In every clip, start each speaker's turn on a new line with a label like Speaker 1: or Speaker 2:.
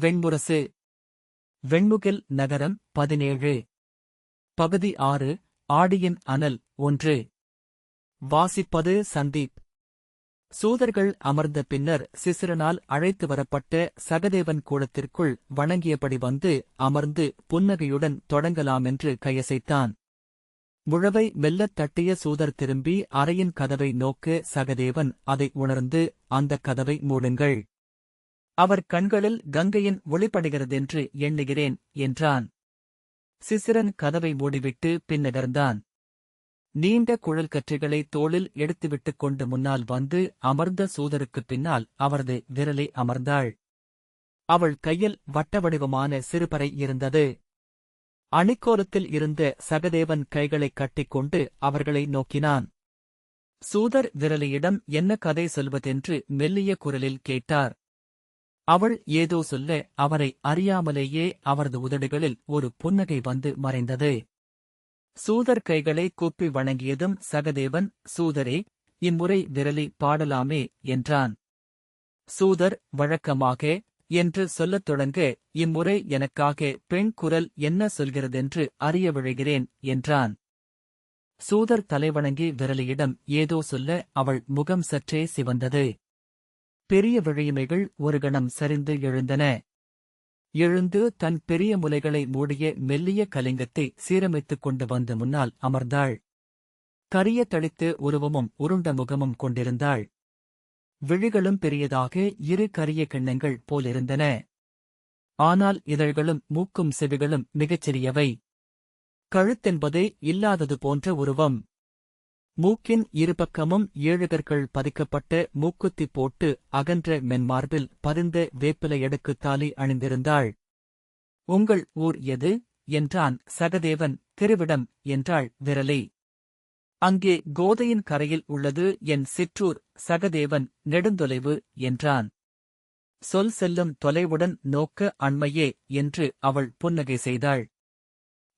Speaker 1: வெண்முரசு வெண்முகில் நகரம் பதினேழு. பகுதி ஆறு ஆடியின் அனல் ஒன்று. வாசிப்பது சந்தீப். சூதர்கள் அமர்ந்த பின்னர் சிசிரனால் அழைத்து வரப்பட்ட சகதேவன் கூடத்திற்குள் வணங்கியபடி வந்து அமர்ந்து புன்னகையுடன் தொடங்கலாமென்று கையசைத்தான். முழவை மெல்லத் தட்டிய சூதர் திரும்பி அறையின் கதவை நோக்க சகதேவன் அதை உணர்ந்து அந்தக் கதவை மூடுங்கள். அவர் கண்களில் கங்கையின் ஒளிப்படுகிறதென்று எண்ணுகிறேன் என்றான். சிசிரன் கதவை மூடிவிட்டு பின்னகர்ந்தான் நீண்ட குழல் கற்றைகளை தோளில் எடுத்துவிட்டுக் கொண்டு முன்னால் வந்து அமர்ந்த சூதருக்குப் பின்னால் அவரது விரலை அமர்ந்தாள். அவள் கையில் வட்ட வடிவமான சிறுபறை இருந்தது. அணிக்கோலத்தில் இருந்த சகதேவன் கைகளைக் கட்டிக்கொண்டு அவர்களை நோக்கினான். சூதர் விரலியிடம் என்ன கதை சொல்வதென்று மெல்லிய குரலில் கேட்டார். அவள் ஏதோ சொல்ல அவரை அறியாமலேயே அவரது உதடுகளில் ஒரு புன்னகை வந்து மறைந்தது. சூதர் கைகளை கூப்பி வணங்கியதும் சகதேவன் சூதரே இம்முறை விரலி பாடலாமே என்றான். சூதர் வழக்கமாக என்று சொல்லத் தொடங்க இம்முறை எனக்காக பெண் குரல் என்ன சொல்கிறதென்று அறிய விழைகிறேன் என்றான். சூதர் தலைவணங்கி விரலியிடம் ஏதோ சொல்ல அவள் முகம் சற்றே சிவந்தது. பெரிய விழிமைகள் ஒரு கணம் சரிந்து எழுந்தன. எழுந்து தன் பெரிய முலைகளை மூடிய மெல்லிய கலிங்கத்தை சீரமைத்துக் கொண்டு வந்து முன்னால் அமர்ந்தாள். கரிய தளித்து உருவமும் உருண்ட முகமும் கொண்டிருந்தாள். விழிகளும் பெரியதாக இரு கரிய கிண்ணங்கள் போலிருந்தன ஆனால் இதழ்களும் மூக்கும் செவிகளும் மிகச் சிறியவை கழுத்தென்பதே இல்லாதது போன்ற உருவம். மூக்கின் இருபக்கமும் ஏழுகர்கள் பதிக்கப்பட்ட மூக்குத்தி போட்டு அகன்ற மென்மார்பில் பதிந்த வேப்பிலை எடுக்குத்தாலி அணிந்திருந்தாள். உங்கள் ஊர் எது? என்றான் சகதேவன். திருவிடம் என்றாள் விரலி. அங்கே கோதையின் கரையில் உள்ளது என் சிற்றூர் சகதேவன். நெடுந்தொலைவு என்றான். சொல் செல்லும் தொலைவுடன் நோக்க அண்மையே என்று அவள் புன்னகை செய்தாள்.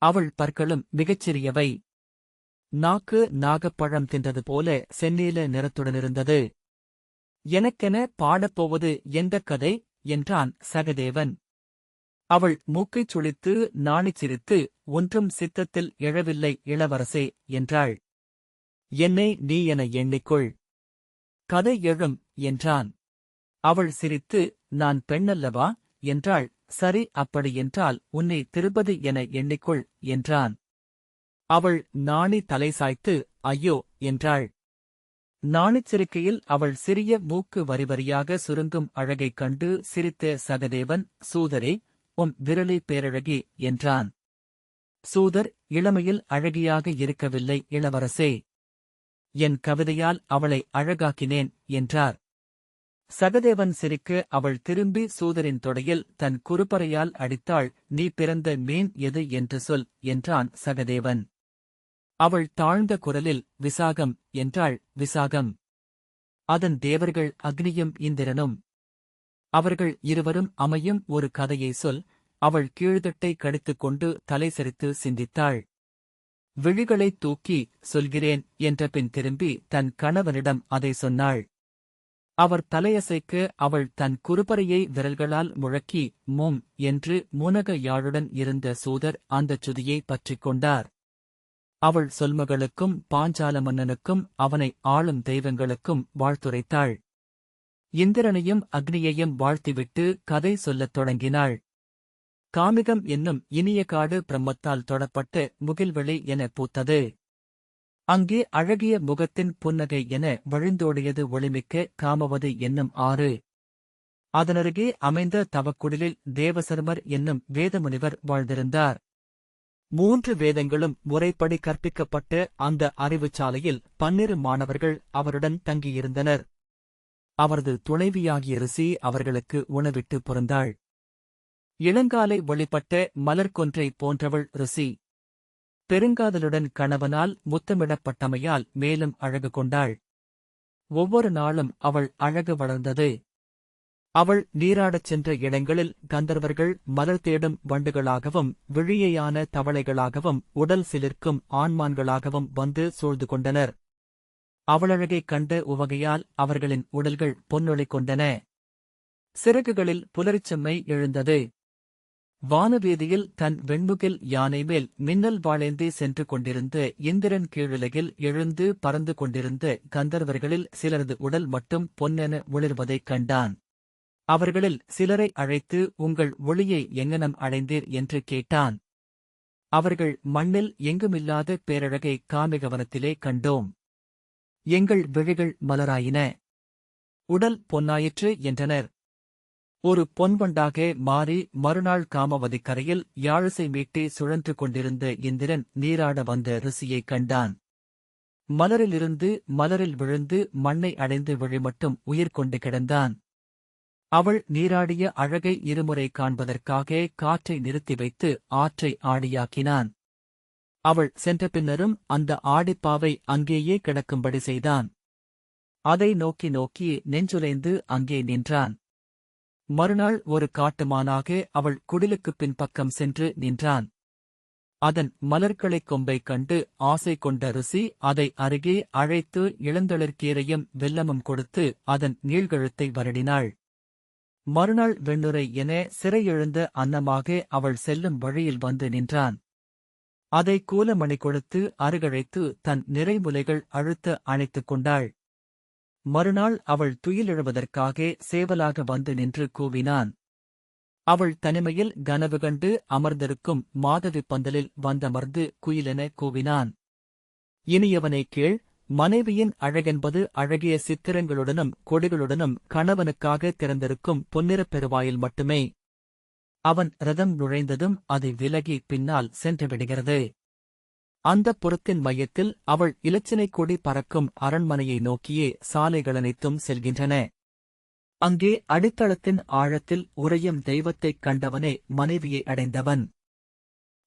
Speaker 1: அவள் பற்களும் மிகச்சிறியவை. நாக்கு நாகப்பழம் தின்றது போல செந்நீல நிறத்துடனிருந்தது எனக்கென பாடப்போவது எந்த கதை? என்றான் சகதேவன். அவள் மூக்கைச் சுழித்து நாணிச் சிரித்து ஒன்றும் சித்தத்தில் எழவில்லை இளவரசே என்றாள். என்னை நீ என எண்ணிக்கொள். கதை எழும் என்றான். அவள் சிரித்து நான் பெண்ணல்லவா? என்றாள். சரி அப்படியென்றால் உன்னை திருப்பதி என எண்ணிக்கொள் என்றான். அவள் நாணி தலை சாய்த்து ஐயோ என்றாள். நாணிச்சிருக்கையில் அவள் சிறிய மூக்கு வரிவரியாக சுருங்கும் அழகைக் கண்டு சிரித்த சகதேவன் சூதரே உம் விரலி பேரழகி என்றான். சூதர் இளமையில் அழகியாக இருக்கவில்லை இளவரசே. என் கவிதையால் அவளை அழகாக்கினேன் என்றார். சகதேவன் சிரிக்க அவள் திரும்பி சூதரின் தொடையில் தன் குறுப்பறையால் அடித்தாள் நீ பிறந்த மீன் எது என்று சொல் என்றான் சகதேவன். அவள் தாழ்ந்த குரலில் விசாகம் என்றாள். விசாகம். அதன் தேவர்கள் அக்னியும் இந்திரனும். அவர்கள் இருவரும் அமையும் ஒரு கதையை சொல். அவள் கீழ்தட்டை கடித்துக் கொண்டு தலை சரித்து சிந்தித்தாள். விழிகளைத் தூக்கி சொல்கிறேன் என்ற பின் திரும்பி தன் கணவனிடம் அதை சொன்னாள். அவர் தலையசைக்க அவள் தன் குறுபறையை விரல்களால் முழக்கி மோம் என்று முனக யாழுடன் இருந்த சூதர் அந்தச் சுதியை பற்றிக் கொண்டார். அவள் சொல்மகளுக்கும் பாஞ்சால மன்னனுக்கும் அவனை ஆளும் தெய்வங்களுக்கும் வாழ்த்துரைத்தாள். இந்திரனையும் அக்னியையும் வாழ்த்திவிட்டு கதை சொல்லத் தொடங்கினாள். காமிகம் என்னும் இனிய காடு பிரம்மத்தால் தொடப்பட்ட முகில்வெளி என பூத்தது. அங்கே அழகிய முகத்தின் புன்னகை என வழிந்தோடியது ஒளிமிக்க காமவதி என்னும் ஆறு. அதனருகே அமைந்த தவக்குடிலில் தேவசர்மர் என்னும் வேதமுனிவர் வாழ்ந்திருந்தார். மூன்று வேதங்களும் முறைப்படி கற்பிக்கப்பட்டு அந்த அறிவுச்சாலையில் பன்னிரு மாணவர்கள் அவருடன் தங்கியிருந்தனர். அவரது துணைவியாகிய ரிசி அவர்களுக்கு உணவிட்டு பொருந்தாள். இளங்காலை வழிபட்ட மலர்கொன்றை போன்றவள் ரிசி பெருங்காதலுடன் கணவனால் முத்தமிடப்பட்டமையால் மேலும் அழகு கொண்டாள். ஒவ்வொரு நாளும் அவள் அழகு வளர்ந்தது. அவள் நீராடச் சென்ற இடங்களில் கந்தர்வர்கள் மலர் தேடும் வண்டுகளாகவும் விழியையான தவளைகளாகவும் உடல் சிலிர்க்கும் ஆண்மான்களாகவும் வந்து சூழ்ந்து கொண்டனர். அவளழகைக் கண்ட உவகையால் அவர்களின் உடல்கள் பொன்னொளி கொண்டன. சிறகுகளில் புலரிச்செம்மை எழுந்தது. வானவீதியில் தன் வெண்முகில் யானை மேல் மின்னல் வாழேந்தி சென்று கொண்டிருந்த இந்திரன் கீழுலகில் எழுந்து பறந்து கொண்டிருந்த கந்தர்வர்களில் சிலரது உடல் மட்டும் பொன்னென ஒளிர்வதைக் கண்டான். அவர்களில் சிலரை அழைத்து உங்கள் ஒளியை எங்கனம் அடைந்தீர்? என்று கேட்டான். அவர்கள் மண்ணில் எங்குமில்லாத பேரழகை காமிகவனத்திலே கண்டோம். எங்கள் விழிகள் மலராயின. உடல் பொன்னாயிற்று என்றனர். ஒரு பொன்வண்டாக மாறி மறுநாள் காமவதி கரையில் யாழிசை மீட்டி சுழன்று கொண்டிருந்த இந்திரன் நீராட வந்த ரிசியை கண்டான். மலரிலிருந்து மலரில் விழுந்து மண்ணை அடைந்து விழி மட்டும் உயிர் கொண்டு கிடந்தான். அவள் நீராடிய அழகை இருமுறை காண்பதற்காக காற்றை நிறுத்தி வைத்து ஆற்றை ஆடியாக்கினான். அவள் சென்ற பின்னரும் அந்த ஆடிப்பாவை அங்கேயே கிடக்கும்படி செய்தான். அதை நோக்கி நோக்கி நெஞ்சுலைந்து அங்கே நின்றான். மறுநாள் ஒரு காட்டுமானாக அவள் குடிலுக்குப் பின்பக்கம் சென்று நின்றான். அதன் மலர்களைக் கொம்பைக் கண்டு ஆசை கொண்ட ருசி அதை அருகே அழைத்து இளந்தளிர்கீரையும் வெல்லமும் கொடுத்து அதன் நீள்கழுத்தை வருடினாள். மறுநாள் வெண்ணுரை என சிறையெழுந்த அன்னமாக அவள் செல்லும் வழியில் வந்து நின்றான். அதை கூலமணி கொடுத்து அருகழைத்து தன் நிறைமுலைகள் அழுத்த அணைத்துக் கொண்டாள். மறுநாள் அவள் துயிலெழுவதற்காக சேவலாக வந்து நின்று கூவினான். அவள் தனிமையில் கனவு கண்டு அமர்ந்திருக்கும் மாதவி பந்தலில் வந்தமர்ந்து குயிலென கூவினான். இனியவனை கீழ் மனைவியின் அழகென்பது அழகிய சித்திரங்களுடனும் கொடிகளுடனும் கணவனுக்காக திறந்திருக்கும் பொன்னிறப் பெருவாயில் மட்டுமே. அவன் ரதம் நுழைந்ததும் அதை விலகி பின்னால் சென்று விடுகிறது. அந்தப் புறத்தின் மையத்தில் அவள் இலச்சினைக் கொடி பறக்கும் அரண்மனையை நோக்கியே சாலைகளனைத்தும் செல்கின்றன. அங்கே அடித்தளத்தின் ஆழத்தில் உறையும் தெய்வத்தைக் கண்டவனே மனைவியை அடைந்தவன்.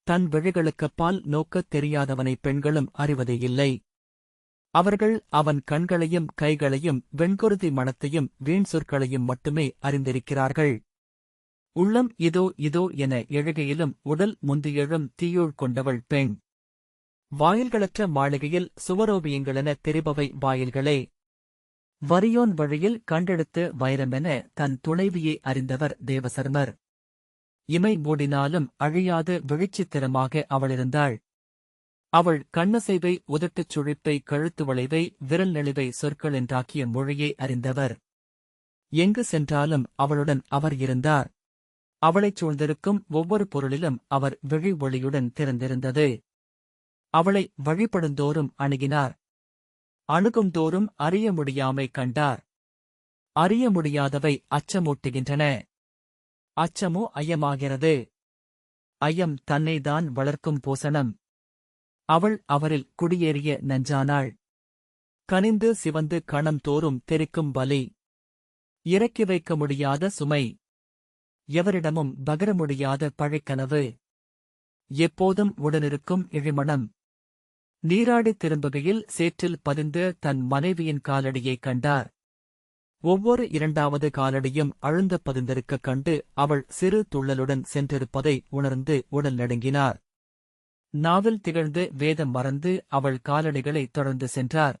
Speaker 1: தன் விழிகளுக்கப்பால் நோக்கத் தெரியாதவனை பெண்களும் அறிவதே இல்லை. அவர்கள் அவன் கண்களையும் கைகளையும் வெண்குருதி மணத்தையும் வீண் சொற்களையும் மட்டுமே அறிந்திருக்கிறார்கள். உள்ளம் இதோ இதோ என எழுகையிலும் உடல் முந்தியெழும் தீயுள் கொண்டவள் பெண். வாயில்களற்ற மாளிகையில் சுவரோபியங்களென தெரிபவை வாயில்களே. வரியோன் வழியில் கண்டெடுத்து வைரமென தன் துணைவியை அறிந்தவர் தேவசர்மர். இமை மூடினாலும் அழியாது விழிச்சித்திரமாக அவளிருந்தாள். அவள் கண்ணசைவை உதட்டுச் சுழிப்பை கழுத்து வளைவை விரல் நெளிவை சொற்கள் என்றாக்கிய மொழியை அறிந்தவர். எங்கு சென்றாலும் அவளுடன் அவர் இருந்தார். அவளைச் சூழ்ந்திருக்கும் ஒவ்வொரு பொருளிலும் அவர் விழி ஒளியுடன் திறந்திருந்தது. அவளை வழிபடுந்தோறும் அணுகினார். அணுகும்தோறும் அறிய முடியாமை கண்டார். அறிய முடியாதவை அச்சமூட்டுகின்றன. அச்சமோ ஐயமாகிறது. ஐயம் தன்னைதான் வளர்க்கும் போசனம். அவள் அவரில் குடியேறிய நஞ்சானாள். கனிந்து சிவந்து கணம் தோறும் தெரிக்கும் பலி இறக்கி வைக்க முடியாத சுமை. எவரிடமும் பகர முடியாத பழைக்கனவு. எப்போதும் உடனிருக்கும் இழிமணம் நீராடித் திரும்புகையில் சேற்றில் பதிந்து தன் மனைவியின் காலடியைக் கண்டார். ஒவ்வொரு இரண்டாவது காலடியும் அழுந்த பதிந்திருக்கக் கண்டு அவள் சிறு துள்ளலுடன் சென்றிருப்பதை உணர்ந்து உடல் நடுங்கினார். நாவில் திகழ்ந்து வேதம் மறந்து அவள் காலடிகளை தொடர்ந்து சென்றார்.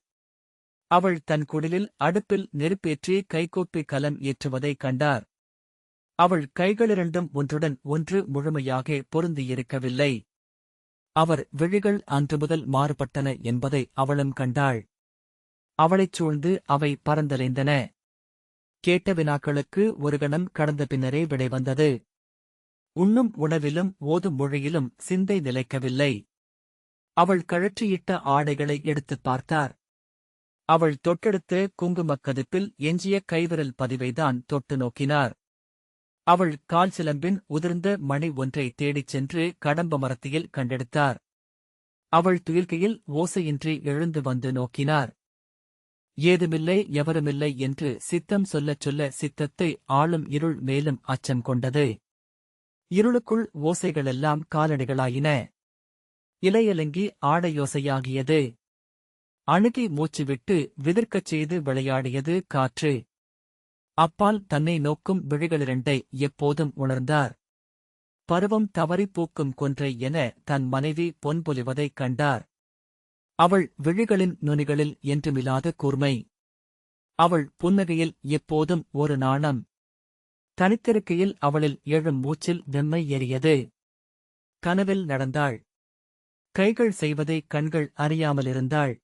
Speaker 1: அவள் தன் குடிலில் அடுப்பில் நெருப்பேற்றி கைகோப்பி கலம் ஏற்றுவதைக் கண்டார். அவள் கைகளிரண்டும் ஒன்றுடன் ஒன்று முழுமையாக பொருந்தியிருக்கவில்லை. அவர் விழிகள் அன்று முதல் மாறுபட்டன என்பதை அவளும் கண்டாள். அவளைச் சூழ்ந்து அவை பறந்தலைந்தன கேட்ட வினாக்களுக்கு ஒரு கணம் கடந்த பின்னரே விடை வந்தது. உண்ணும் உணவிலும் ஓதும் மொழியிலும் சிந்தை நிலைக்கவில்லை. அவள் கழற்றியிட்ட ஆடைகளை எடுத்துப் பார்த்தார். அவள் தொட்டெடுத்து குங்குமக் கதிப்பில் எஞ்சிய கைவிரல் பதிவைதான் தொட்டு நோக்கினார். அவள் கால் சிலம்பின் உதிர்ந்த மணி ஒன்றை தேடிச் சென்று கடம்ப மரத்தியில் கண்டெடுத்தார். அவள் துயில்கையில் ஓசையின்றி எழுந்து வந்து நோக்கினார். ஏதுமில்லை எவருமில்லை என்று சித்தம் சொல்லச் சொல்ல சித்தத்தை ஆளும் இருள் மேலும் அச்சம் கொண்டது. இருளுக்குள் ஓசைகளெல்லாம் காலடிகளாயின. இலையலங்கி ஆடையோசையாகியது அணுகி மூச்சுவிட்டு விதிர்க்கச் செய்து விளையாடியது காற்று. அப்பால் தன்னை நோக்கும் விழிகளிரண்டை எப்போதும் உணர்ந்தார். பருவம் தவறிப் பூக்கும் கொன்றை என தன் மனைவி பொன்பொலிவதைக் கண்டார். அவள் விழிகளின் நுனிகளில் என்றுமில்லாத கூர்மை. அவள் புன்னகையில் எப்போதும் ஒரு நாணம். தனித்திருக்கையில் அவளில் எழும் மூச்சில் வெம்மை ஏறியது. கனவில் நடந்தாள். கைகள் செய்வதை கண்கள் அறியாமலிருந்தாள்.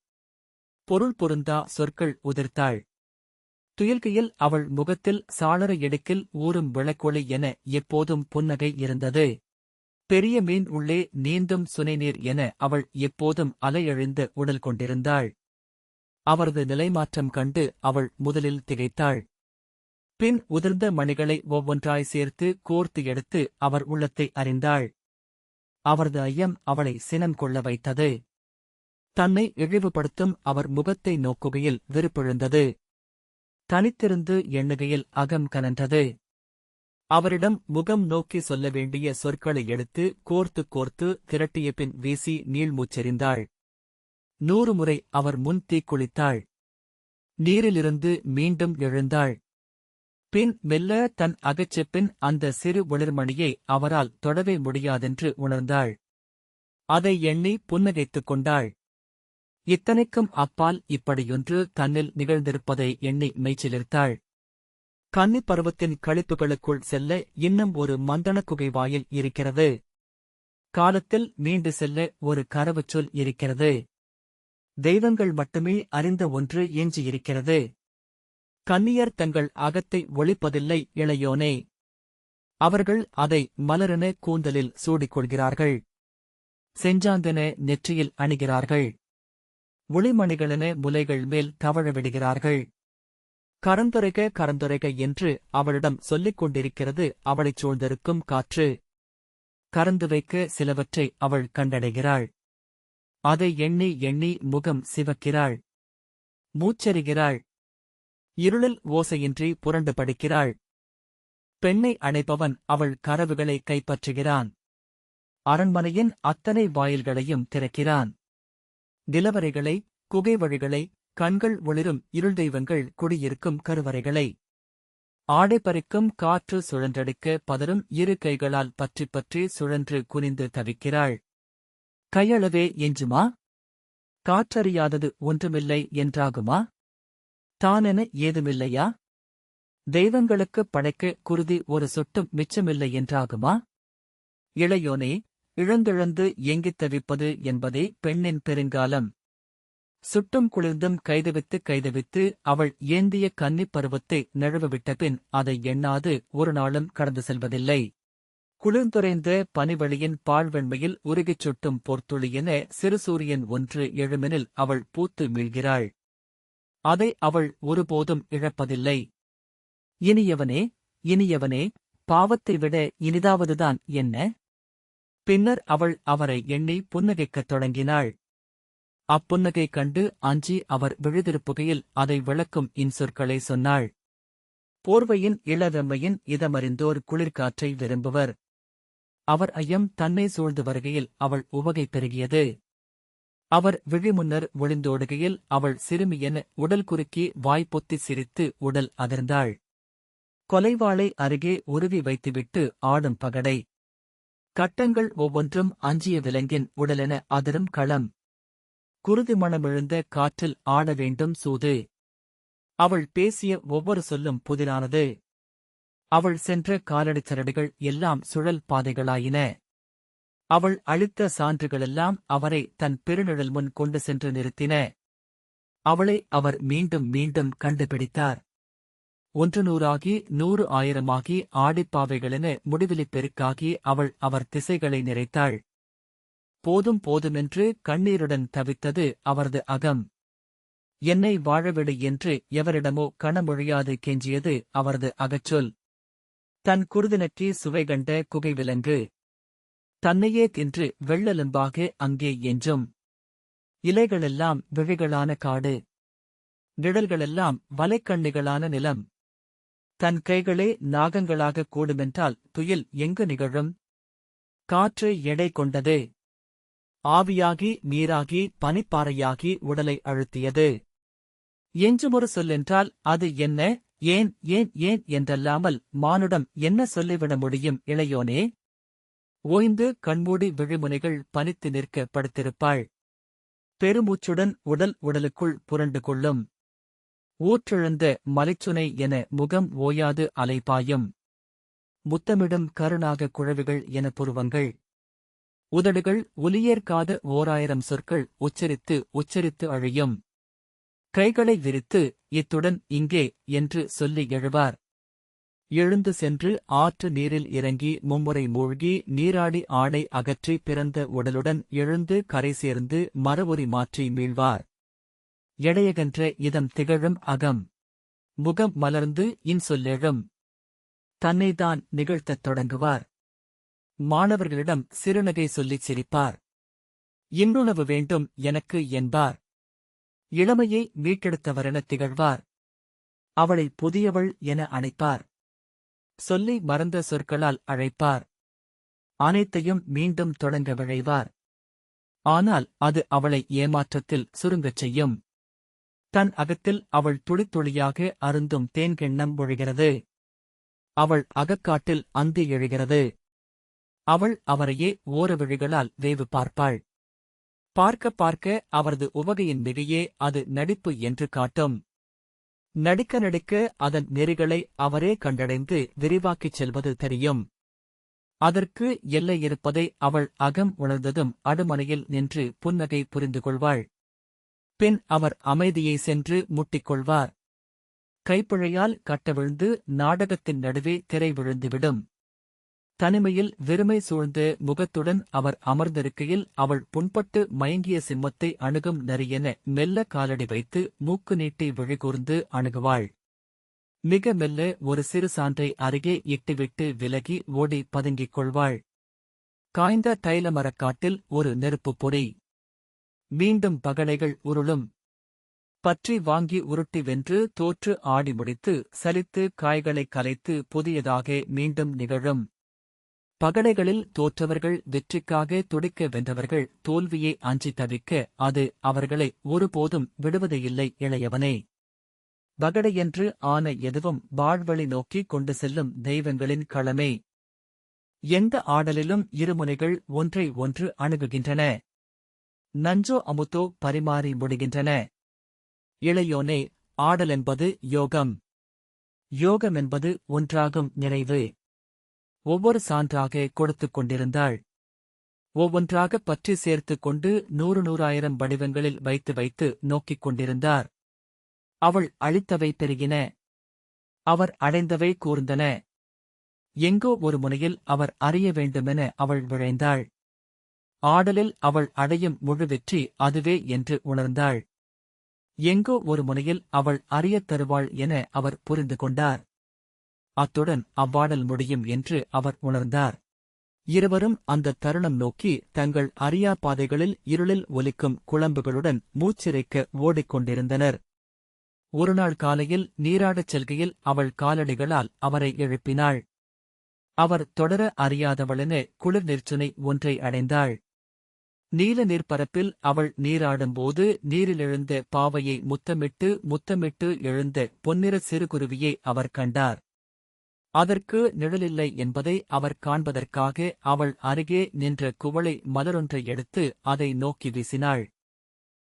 Speaker 1: பொருள் பொருந்தா சொற்கள் உதிர்த்தாள். துயில்கையில் அவள் முகத்தில் சாளர இடுக்கில் ஊறும் விளக்கொளி என எப்போதும் புன்னகை இருந்தது. பெரிய மீன் உள்ளே நீந்தும் சுனைநீர் என அவள் எப்போதும் அலையெழுந்து உடல் கொண்டிருந்தாள். அவரது நிலைமாற்றம் கண்டு அவள் முதலில் திகைத்தாள். பின் உதிர்ந்த மணிகளை ஒவ்வொன்றாய் சேர்த்து கோர்த்து எடுத்து அவர் உள்ளத்தை அறிந்தாள். அவரது ஐயம் அவளை சினம் கொள்ள வைத்தது. தன்னை இழிவுபடுத்தும் அவர் முகத்தை நோக்குகையில் வெறுப்பெழுந்தது தனித்திருந்து எண்ணுகையில் அகம் கனன்றது அவரிடம் முகம் நோக்கி சொல்ல வேண்டிய சொற்களை எடுத்து கோர்த்து கோர்த்து திரட்டிய பின் வீசி நீள்மூச்செறிந்தாள் நூறு முறை அவர் முன் தீக்குளித்தாள். நீரிலிருந்து மீண்டும் எழுந்தாள். பின் மெல்ல தன் அகச்செப்பின் அந்த சிறு ஒளிர்மணியை அவரால் தொடவே முடியாதென்று உணர்ந்தாள். அதை எண்ணி புன்னகைத்துக் கொண்டாள். இத்தனைக்கும் அப்பால் இப்படியொன்று தன்னில் நிகழ்ந்திருப்பதை எண்ணி மெய்ச்சிலிருத்தாள். கன்னிப் பருவத்தின் கழிப்புகளுக்குள் செல்ல இன்னும் ஒரு மந்தனக் குகை வாயில் இருக்கிறது. காலத்தில் மீண்டு செல்ல ஒரு கரவுச் சொல் இருக்கிறது. தெய்வங்கள் மட்டுமே அறிந்த ஒன்று எஞ்சியிருக்கிறது. கன்னியர் தங்கள் அகத்தை ஒளிப்பதில்லை இளையோனே. அவர்கள் அதை மலரென கூந்தலில் சூடிக்கொள்கிறார்கள். செஞ்சாந்தென நெற்றியில் அணிகிறார்கள். ஒளிமணிகளென முலைகள் மேல் தவழ விடுகிறார்கள். கரந்துரைக கரந்துரைக என்று அவளிடம் சொல்லிக் கொண்டிருக்கிறது அவளைச் சூழ்ந்திருக்கும் காற்று. கறந்து வைக்க சிலவற்றை அவள் கண்டடைகிறாள். அதை எண்ணி எண்ணி முகம் சிவக்கிறாள். மூச்செறிகிறாள் இருளில் ஓசையின்றி புரண்டு படுக்கிறாள். பெண்ணை அணைப்பவன் அவள் கரவுகளை கைப்பற்றுகிறான். அரண்மனையின் அத்தனை வாயில்களையும் திறக்கிறான். நிலவரைகளை குகை வழிகளை கண்கள் ஒளிரும் இருள் தெய்வங்கள் குடியிருக்கும் கருவறைகளை. ஆடை பறிக்கும் காற்று சுழன்றடிக்க பதரும் இரு கைகளால் பற்றி பற்றி சுழன்று குனிந்து தவிக்கிறாள். கையளவே எஞ்சுமா? காற்றறியாதது ஒன்றுமில்லை என்றாகுமா? தானென ஏதுமில்லையா? தெய்வங்களுக்கு படைக்க குருதி ஒரு சொட்டும் மிச்சமில்லை என்றாகுமா? இளையோனே இழந்திழந்து எங்கித் தவிப்பது என்பதே பெண்ணின் பெருங்காலம். சுட்டும் குளிர்ந்தும் கைதவித்து கைதவித்து அவள் ஏந்திய கன்னிப் பருவத்தை நழுவவிட்ட பின் அதை எண்ணாது ஒரு நாளும் கடந்து செல்வதில்லை. குளிர்ந்துரைந்த பனிவெளியின் பால்வெண்மையில் உருகிச் சுட்டும் பொர்த்துளியென சிறு சூரியன் ஒன்று எழுமெனில் அவள் பூத்து மீள்கிறாள். அதை அவள் ஒருபோதும் இழப்பதில்லை. இனியவனே இனியவனே பாவத்தை விட இனிதாவதுதான் என்ன? பின்னர் அவள் அவரை எண்ணி புன்னகைக்கத் தொடங்கினாள். அப்புன்னகை கண்டு அஞ்சி அவர் விழுதிருப்புகையில் அதை விளக்கும் இன்சொற்களை சொன்னாள். போர்வையின் இளவெம்மையின் இதமறிந்தோர் குளிர்காற்றை விரும்புவர். அவர் ஐயம் தன்னை சூழ்ந்து வருகையில் அவள் உவகை பெருகியது. அவர் விழிமுன்னர் ஒளிந்தோடுகையில் அவள் சிறுமியென உடல் குறுக்கி வாய்ப்பொத்தி சிரித்து உடல் அதிர்ந்தாள் கொலைவாளை அருகே உருவி வைத்துவிட்டு ஆடும் பகடை. கட்டங்கள் ஒவ்வொன்றும் அஞ்சிய விலங்கின் உடலென அதிரும் களம். குருதி மணமிழுந்த காற்றில் ஆட வேண்டும் சூது. அவள் பேசிய ஒவ்வொரு சொல்லும் புதிரானது. அவள் சென்ற காலடிச்சரடுகள் எல்லாம் சுழல் பாதைகளாயின. அவள் அளித்த சான்றுகளெல்லாம் அவரை தன் பெருநிழல் முன் கொண்டு சென்று நிறுத்தின. அவளை அவர் மீண்டும் மீண்டும் கண்டுபிடித்தார். ஒன்று நூறாகி நூறு ஆயிரமாகி ஆடிப்பாவைகளென முடிவிலிப் பெருக்காகி அவள் அவர் திசைகளை நிறைத்தாள். போதும் போதுமென்று கண்ணீருடன் தவித்தது அவரது அகம். என்னை வாழவிடு என்று எவரிடமோ கணமொழியாது கெஞ்சியது அவரது அகச்சொல். தன் குருதினற்றி சுவை கண்ட குகை விலங்கு தன்னையே தின்று வெள்ளெலும்பாக அங்கே என்றும். இலைகளெல்லாம் விழிகளான காடு. நிழல்களெல்லாம் வலைக்கண்ணிகளான நிலம். தன் கைகளே நாகங்களாகக் கூடுமென்றால் துயில் எங்கு நிகழும்? காற்று எடை கொண்டது. ஆவியாகி நீராகி பனிப்பாறையாகி உடலை அழுத்தியது. எஞ்சுமொரு சொல்லென்றால் அது என்ன? ஏன் ஏன் ஏன் என்றல்லாமல் மானுடம் என்ன சொல்லிவிட முடியும் இளையோனே? ஓய்ந்து கண்மூடி விழிமுனைகள் பனித்து நிற்க படுத்திருப்பாள் பெருமூச்சுடன் உடல் உடலுக்குள் புரண்டு கொள்ளும். ஊற்றெழுந்த மலைச்சுனை என முகம் ஓயாது அலைபாயும் முத்தமிடும் கருணாக குழவிகள் என புருவங்கள். உதடுகள் ஒலியேற்காத ஓராயிரம் சொற்கள் உச்சரித்து உச்சரித்து அழியும். கைகளை விரித்து இத்துடன் இங்கே என்று சொல்லி எழுவார். எழுந்து சென்று ஆற்று நீரில் இறங்கி மும்முறை மூழ்கி நீராடி ஆடை அகற்றி பிறந்த உடலுடன் எழுந்து கரை சேர்ந்து மரவுரி மாற்றி மீழ்வார் எடையகன்ற இதம் திகழும் அகம். முகம் மலர்ந்து இன்சொல்லெழும் தன்னைதான் நிகழ்த்தத் தொடங்குவார். மாணவர்களிடம் சிறுநகை சொல்லிச் சிரிப்பார். இன்னுணவு வேண்டும் எனக்கு என்பார். இளமையை மீட்டெடுத்தவரென திகழ்வார். அவளை புதியவள் என அழைப்பார் சொல்லி மறந்த சொற்களால் அழைப்பார். அனைத்தையும் மீண்டும் தொடங்க விழைவார். ஆனால் அது அவளை ஏமாற்றத்தில் சுருங்கச் செய்யும். தன் அகத்தில் அவள் துளித்துளியாக அருந்தும் தேன்கிண்ணம் ஒழுகிறது. அவள் அகக்காட்டில் அந்தி எழுகிறது. அவள் அவரையே ஓரவிழிகளால் வேவு பார்ப்பாள். பார்க்க பார்க்க அவரது உவகையின் மிகையே அது நடிப்பு என்று காட்டும். நடிக்க நடிக்க அதன் நெறிகளை அவரே கண்டடைந்து விரிவாக்கிச் செல்வது தெரியும். அதற்கு எல்லை இருப்பதை அவள் அகம் உணர்ந்ததும் அடுமனையில் நின்று புன்னகை புரிந்து கொள்வாள் பின் அவர் அமைதியை சென்று முட்டிக்கொள்வார். கைப்பிழையால் கட்டவிழ்ந்து நாடகத்தின் நடுவே திரை விழுந்துவிடும். தனிமையில் வெறுமை சூழ்ந்த முகத்துடன் அவர் அமர்ந்திருக்கையில் அவள் புண்பட்டு மயங்கிய சிம்மத்தை அணுகும் நரியென மெல்ல காலடி வைத்து மூக்கு நீட்டி விழிகூர்ந்து அணுகுவாள். மிக மெல்ல ஒரு சிறு சான்றை அருகே இட்டுவிட்டு விலகி ஓடி பதுங்கிக் கொள்வாள். காய்ந்த தைலமரக்காட்டில் ஒரு நெருப்புப் பொறி. மீண்டும் பகடைகள் உருளும். பற்றி வாங்கி உருட்டி வென்று தோற்று ஆடி முடித்து சலித்து காய்களைக் கலைத்து புதியதாக மீண்டும் நிகழும். பகடைகளில் தோற்றவர்கள் வெற்றிக்காக துடிக்க வென்றவர்கள் தோல்வியை அஞ்சி தவிக்க அது அவர்களை ஒருபோதும் விடுவதையில்லை இளையவனே. பகடையென்று ஆன எதுவும் வாழ்வழி நோக்கி கொண்டு செல்லும் தெய்வங்களின் களமே. எந்த ஆடலிலும் இருமுனைகள் ஒன்றை ஒன்று அணுகுகின்றன. நஞ்சோ அமுத்தோ பரிமாறி முடிகின்றன. இளையோனே ஆடலென்பது யோகம். யோகமென்பது ஒன்றாகும் நிறைவு ஒவ்வொரு சான்றாக கொடுத்துக் கொண்டிருந்தாள். ஒவ்வொன்றாக பற்றி சேர்த்துக் கொண்டு நூறு நூறாயிரம் வடிவங்களில் வைத்து வைத்து நோக்கிக் கொண்டிருந்தார். அவள் அழித்தவை பெருகின. அவர் அடைந்தவை கூர்ந்தன. எங்கோ ஒரு முனையில் அவர் அறிய வேண்டுமென அவள் விழைந்தாள். ஆடலில் அவள் அடையும் முழு வெற்றி அதுவே என்று உணர்ந்தாள். எங்கோ ஒரு முனையில் அவள் அறியத் தருவாள் என அவர் புரிந்து கொண்டார். அத்துடன் அவ்வாடல் முடியும் என்று அவர் உணர்ந்தார். இருவரும் அந்த தருணம் நோக்கி தங்கள் அறியா பாதைகளில் இருளில் ஒலிக்கும் குழம்புகளுடன் மூச்சிறைக்க ஓடிக்கொண்டிருந்தனர். ஒருநாள் காலையில் நீராடச் செல்கையில் அவள் காலடிகளால் அவரை எழுப்பினாள். அவர் தொடர அறியாதவளென குளிர் நெர்ச்சுனை ஒன்றை அடைந்தாள். நீல நீர்ப்பரப்பில் அவள் நீராடும்போது நீரிலெழுந்த பாவையை முத்தமிட்டு முத்தமிட்டு எழுந்த பொன்னிற சிறுகுருவியை அவர் கண்டார். அதற்கு நிழலில்லை என்பதை அவர் காண்பதற்காக அவள் அருகே நின்ற குவளை மலரொன்றை எடுத்து அதை நோக்கி வீசினாள்.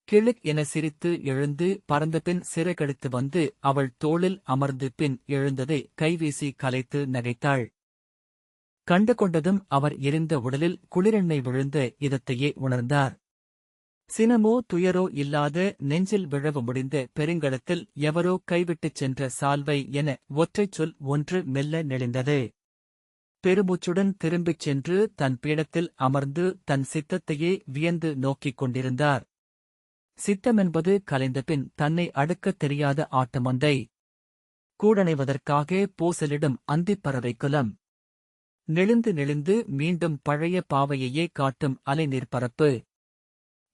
Speaker 1: கிளுக் என சிரித்து எழுந்து பறந்தபின் சிறகெடுத்து வந்து அவள் தோளில் அமர்ந்து பின் எழுந்ததை கைவீசி கலைத்து நகைத்தாள். கண்டு கொண்டதும் அவர் எரிந்த உடலில் குளிரெண்ணெய் விழுந்த இதத்தையே உணர்ந்தார். சினமோ துயரோ இல்லாத நெஞ்சில் விழவு முடிந்த பெருங்கலத்தில் எவரோ கைவிட்டுச் சென்ற சால்வை என ஒற்றைச் சொல் ஒன்று மெல்ல நெளிந்தது. பெருமூச்சுடன் திரும்பிச் சென்று தன் பீடத்தில் அமர்ந்து தன் சித்தத்தையே வியந்து நோக்கிக் கொண்டிருந்தார். சித்தமென்பது கலைந்தபின் தன்னை அடுக்கத் தெரியாத ஆட்டமந்தை. கூடணைவதற்காக பூசலிடும் அந்திப்பறவை குலம். நெளிந்து நெளிந்து மீண்டும் பழைய பாவையையே காட்டும் அலைநீர்ப்பரப்பு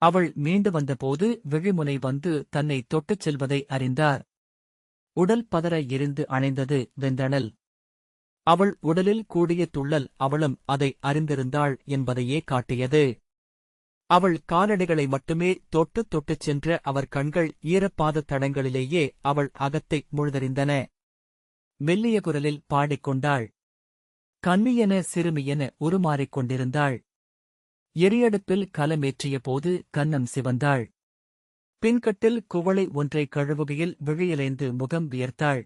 Speaker 1: அவள் மீண்டு வந்தபோது விழிமுனை வந்து தன்னை தொட்டுச் செல்வதை அறிந்தார். உடல் பதற எரிந்து அணைந்தது வெந்தணல் அவள் உடலில் கூடிய துள்ளல் அவளும் அதை அறிந்திருந்தாள் என்பதையே காட்டியது. அவள் காலடிகளை மட்டுமே தொட்டு தொட்டுச் சென்ற அவர் கண்கள் ஈரப்பாத தடங்களிலேயே அவள் அகத்தை முழுதறிந்தன. மெல்லிய குரலில் பாடிக்கொண்டாள். கன்னியென சிறுமியென உருமாறிக் கொண்டிருந்தாள். எரியடுப்பில் கலமேற்றிய போது கன்னம் சிவந்தாள். பின்கட்டில் குவளை ஒன்றை கழுவுகையில் விழியலைந்து முகம் வியர்த்தாள்.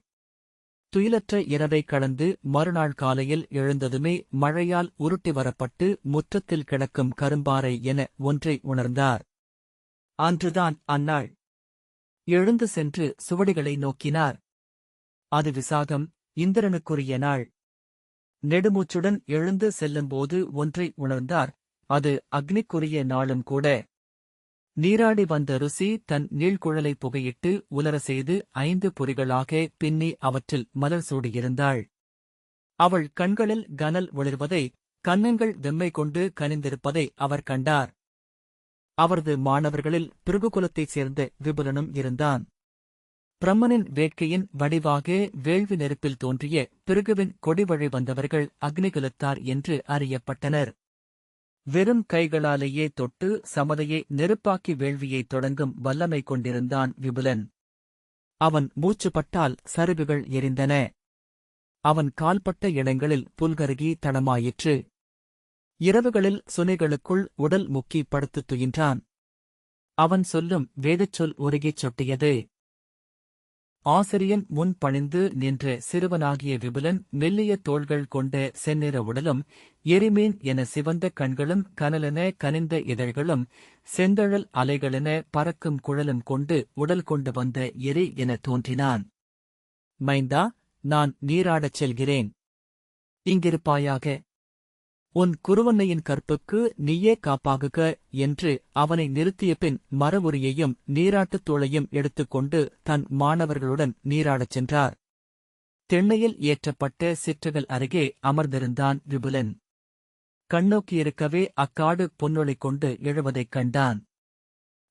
Speaker 1: துயிலற்ற இரவை கடந்து மறுநாள் காலையில் எழுந்ததுமே மழையால் உருட்டி வரப்பட்டு முற்றத்தில் கிடக்கும் கரும்பாறை என ஒன்றை உணர்ந்தார். அன்றுதான் அந்நாள். எழுந்து சென்று சுவடிகளை நோக்கினார். அது விசாகம் இந்திரனுக்குரிய நாள். நெடுமூச்சுடன் எழுந்து செல்லும்போது ஒன்றை உணர்ந்தார். அது அக்னிக்குரிய நாளும் கூட. நீராடி வந்த ருசி தன் நீழ்குழலை புகையிட்டு உலர செய்து ஐந்து பொறிகளாக பின்னி அவற்றில் மலர் சூடியிருந்தாள். அவள் கண்களில் கனல் ஒளிர்வதை கன்னங்கள் வெம்மை கொண்டு கனிந்திருப்பதை அவர் கண்டார். அவரது மாணவர்களில் பிருகுகுலத்தைச் சேர்ந்த விபுலனும் இருந்தான். பிரம்மனின் வேட்கையின் வடிவாக வேள்வி நெருப்பில் தோன்றிய பிருகுவின் கொடிவழி வந்தவர்கள் அக்னிகுலத்தார் என்று அறியப்பட்டனர். வெறும் கைகளாலேயே தொட்டு சமதையை நெருப்பாக்கி வேள்வியைத் தொடங்கும் வல்லமை கொண்டிருந்தான் விபுலன். அவன் மூச்சுப்பட்டால் சருகுகள் எரிந்தன. அவன் கால்பட்ட இடங்களில் புல்கருகி தடமாயிற்று இரவுகளில் சுனைகளுக்குள் உடல் முக்கி படுத்துத் துயின்றான். அவன் சொல்லும் வேதச்சொல் உருகிச் சொட்டியது. ஆசிரியன் முன் பணிந்து நின்ற சிறுவனாகிய விபுலன் மெல்லிய தோள்கள் கொண்ட செந்நிற உடலும் எரிமீன் என சிவந்த கண்களும் கனலென கனிந்த இதழ்களும் செந்தழல் அலைகளென பறக்கும் குழலும் கொண்டு உடல் கொண்டு வந்த எரி என தோன்றினான். மைந்தா நான் நீராடச் செல்கிறேன். இங்கிருப்பாயாக. உன் குருவன்னையின் கற்புக்கு நீயே காப்பாகுக என்று அவனை நிறுத்திய பின் மரவுரியையும் நீராட்டுத் தோளையும் எடுத்துக்கொண்டு தன் மாணவர்களுடன் நீராடச் சென்றார். தென்னையில் ஏற்றப்பட்ட சிற்றகள் அருகே அமர்ந்திருந்தான் விபுலன். கண்ணோக்கியிருக்கவே அக்காடு பொன்னொளி கொண்டு எழுவதைக் கண்டான்.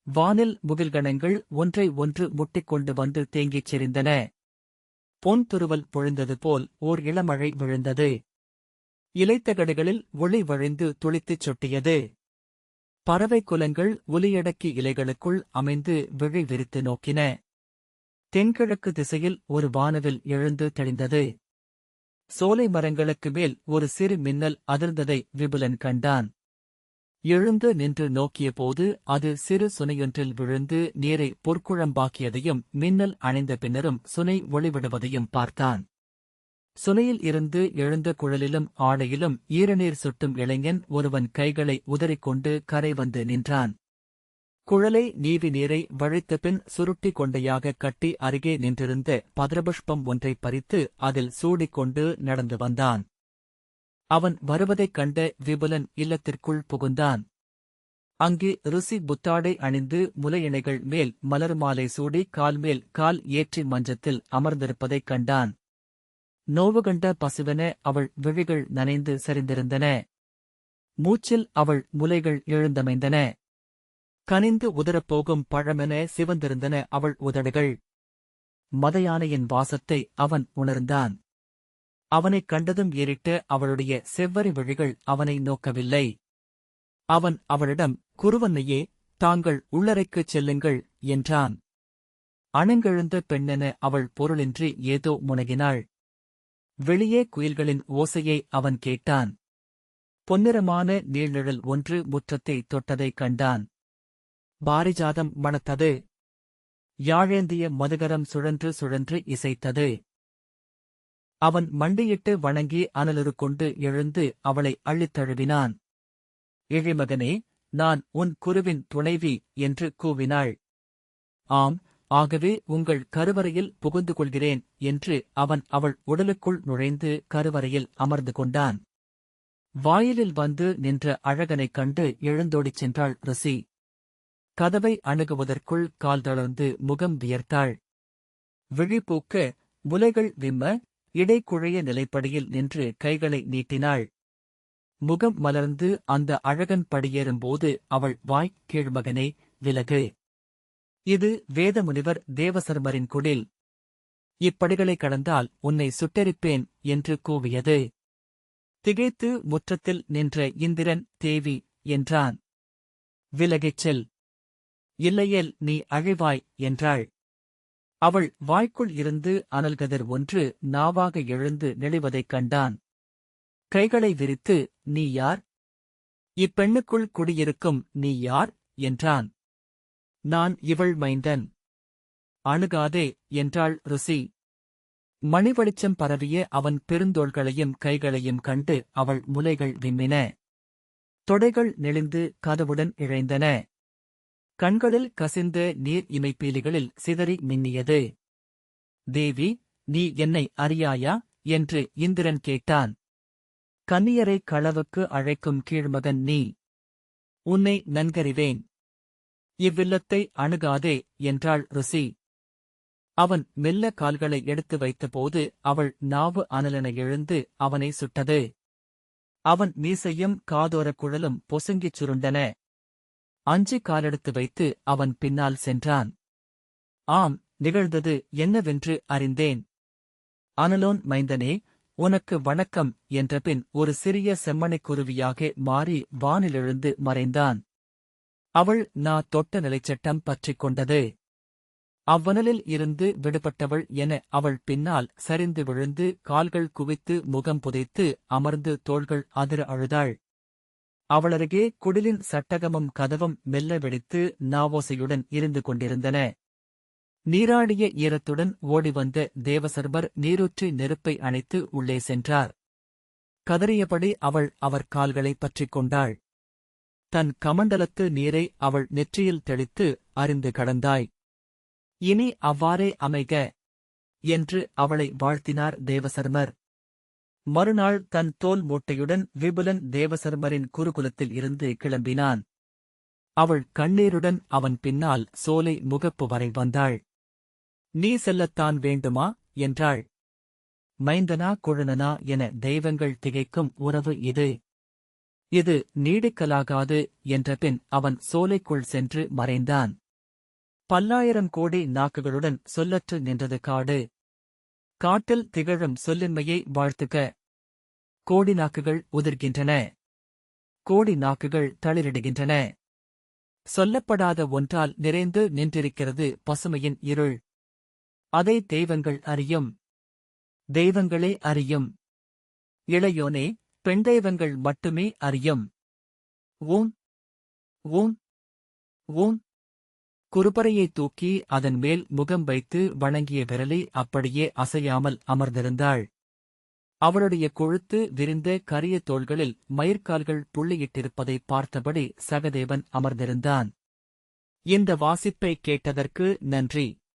Speaker 1: வானில் முகில்கணங்கள் ஒன்றை ஒன்று முட்டிக்கொண்டு வந்து தேங்கிச் செறிந்தன. பொன் துருவல் பொழிந்தது போல் ஓர் இளமழை விழுந்தது. இலைத்தகடுகளில் ஒளி வழிந்து துளித்துச் சொட்டியது. பறவை குலங்கள் ஒலியடக்கி இலைகளுக்குள் அமைந்து விழி விரித்து நோக்கின. தென்கிழக்கு திசையில் ஒரு வானவில் எழுந்து தெளிந்தது. சோலை மரங்களுக்கு மேல் ஒரு சிறு மின்னல் அதிர்ந்ததை விபுலன் கண்டான். எழுந்து நின்று நோக்கியபோது அது சிறு சுனையொன்றில் விழுந்து நீரை பொற்குழம்பாக்கியதையும் மின்னல் அணைந்த பின்னரும் சுனை ஒளிவிடுவதையும் பார்த்தான். சுனையில் இருந்து எழுந்த குழலிலும் ஆடையிலும் ஈரநீர் சுட்டும் இளைஞன் ஒருவன் கைகளை உதறிக்கொண்டு கரை வந்து நின்றான். குழலை நீவி நீரை வழித்த பின் சுருட்டி கொண்டையாக கட்டி அருகே நின்றிருந்த பத்ரபுஷ்பம் ஒன்றைப் பறித்து அதில் சூடிக்கொண்டு நடந்து வந்தான். அவன் வருவதைக் கண்ட விபுலன் இல்லத்திற்குள் புகுந்தான். அங்கே ருசி புத்தாடை அணிந்து முலையிணைகள் மேல் மலர் மாலை சூடி கால்மேல் கால் ஏற்றி மஞ்சத்தில் அமர்ந்திருப்பதைக் கண்டான். நோவு கண்ட பசுவென அவள் விழிகள் நனைந்து சரிந்திருந்தன. மூச்சில் அவள் முலைகள் எழுந்தமைந்தன. கனிந்து உதரப்போகும் பழமென சிவந்திருந்தன அவள் உதடுகள். மதயானையின் வாசத்தை அவன் உணர்ந்தான். அவனைக் கண்டதும் ஏறிட்டு அவளுடைய செவ்வரி விழிகள் அவனை நோக்கவில்லை. அவன் அவளிடம் குருவன்னையே தாங்கள் உள்ளறைக்குச் செல்லுங்கள் என்றான். அணங்கெழுந்த பெண்ணென அவள் பொருளின்றி ஏதோ முனகினாள். வெளியே குயில்களின் ஓசையை அவன் கேட்டான். பொன்னிறமான நீழ்நிழல் ஒன்று முற்றத்தை தொட்டதைக் கண்டான். பாரிஜாதம் மணத்தது. யாழேந்திய மதுகரம் சுழன்று சுழன்று இசைத்தது. அவன் மண்டியிட்டு வணங்கி அனலுரு கொண்டு எழுந்து அவளை அள்ளித்தழுவினான் இழிமகனே நான் உன் குருவின் துணைவி என்று கூவினாள். ஆம் ஆகவே உங்கள் கருவறையில் புகுந்து கொள்கிறேன் என்று அவன் அவள் உடலுக்குள் நுழைந்து கருவறையில் அமர்ந்து கொண்டான். வாயிலில் வந்து நின்ற அழகனைக் கண்டு எழுந்தோடிச் சென்றாள் ருசி கதவை அணுகுவதற்குள் கால் தளர்ந்து முகம் வியர்த்தாள். விழிப்பூக்க முலைகள் விம்ம இடைக்குழைய நிலைப்படியில் நின்று கைகளை நீட்டினாள். முகம் மலர்ந்து அந்த அழகன் படியேறும்போது அவள் வாய் கீழ்மகனே விலகு. இது வேதமுனிவர் தேவசர்மரின் குடில். இப்படிகளை கடந்தால் உன்னை சுட்டெரிப்பேன் என்று கூவியது. திகைத்து முற்றத்தில் நின்ற இந்திரன் தேவி என்றான். விலகிச் செல். இல்லையேல் நீ அழிவாய் என்றாள். அவள் வாய்க்குள் இருந்து அனல்கதிர் ஒன்று நாவாக எழுந்து நெளிவதைக் கண்டான். கைகளை விரித்து நீ யார்? இப்பெண்ணுக்குள் குடியிருக்கும் நீ யார்? என்றான். நான் இவள் மைந்தன். அணுகாதே என்றாள் ருசி. மணி வெளிச்சம் பரவிய அவன் பெருந்தோள்களையும் கைகளையும் கண்டு அவள் முலைகள் விம்மின. தொடைகள் நெளிந்து கதவுடன் இழைந்தன. கண்களில் கசிந்த நீர் இமைப்பீலிகளில் சிதறி மின்னியது. தேவி நீ என்னை அறியாயா? என்று இந்திரன் கேட்டான். கன்னியரை களவுக்கு அழைக்கும் கீழ்மகன் நீ. உன்னை நன்கறிவேன். இவ்வில்லத்தை அணுகாதே என்றாள் ருசி. அவன் மெல்ல கால்களை எடுத்து வைத்தபோது அவள் நாவு அனலென எழுந்து அவனை சுட்டது. அவன் மீசையும் காதோரக் குழலும் பொசுங்கிச் சுருண்டன. அஞ்சு காலெடுத்து வைத்து அவன் பின்னால் சென்றான். ஆம் நிகழ்ந்தது என்னவென்று அறிந்தேன். அனலோன் மைந்தனே உனக்கு வணக்கம் என்றபின் ஒரு சிறிய செம்மனைக் குருவியாக மாறி வானிலெழுந்து மறைந்தான். அவள் நா தொட்ட நிலைச்சட்டம் பற்றிக் கொண்டது. அவ்வனலில் இருந்து விடுபட்டவள் என அவள் பின்னால் சரிந்து விழுந்து கால்கள் குவித்து முகம் புதைத்து அமர்ந்து தோள்கள் அதிர அழுதாள். அவளருகே குடிலின் சட்டகமும் கதவும் மெல்ல வெடித்து நாவோசையுடன் இருந்து கொண்டிருந்தன. நீராடிய ஈரத்துடன் ஓடிவந்த தேவசர்பர் நீரூற்றி நெருப்பை அணைத்து உள்ளே சென்றார். கதறியபடி அவள் அவர் கால்களைப் பற்றிக் கொண்டாள். தன் கமண்டலத்து நீரை அவள் நெற்றியில் தெளித்து அறிந்து கடந்தாய். இனி அவ்வாறே அமைக என்று அவளை வாழ்த்தினார் தேவசர்மர். மறுநாள் தன் தோல் மூட்டையுடன் விபுலன் தேவசர்மரின் குருகுலத்தில் இருந்து கிளம்பினான். அவள் கண்ணீருடன் அவன் பின்னால் சோலை முகப்பு வரை வந்தாள். நீ செல்லத்தான் வேண்டுமா? என்றாள். மைந்தனா குழனனா என தெய்வங்கள் திகைக்கும் உறவு இது. இது நீடிக்கலாகாது என்றபின் அவன் சோலைக்குள் சென்று மறைந்தான். பல்லாயிரம் கோடி நாக்குகளுடன் சொல்லற்று நின்றது காடு. காட்டில் திகழும் சொல்லின்மையை வாழ்த்துக. கோடி நாக்குகள் உதிர்கின்றன. கோடி நாக்குகள் தளிரிடுகின்றன. சொல்லப்படாத ஒன்றால் நிறைந்து நின்றிருக்கிறது பசுமையின் இருள். அதை தெய்வங்கள் அறியும். தெய்வங்களே அறியும். இளையோனே பெண் தெய்வங்கள் மட்டுமே அறியும். ஓம் ஊன் ஊன். குறுபறையை தூக்கி அதன் மேல் முகம் வைத்து வணங்கிய விரலை அப்படியே அசையாமல் அமர்ந்திருந்தாள். அவளுடைய கொழுத்து விரிந்த கரிய தோள்களில் மயிர்கால்கள் புள்ளியிட்டிருப்பதை பார்த்தபடி சகதேவன் அமர்ந்திருந்தான். இந்த வாசிப்பை கேட்டதற்கு நன்றி.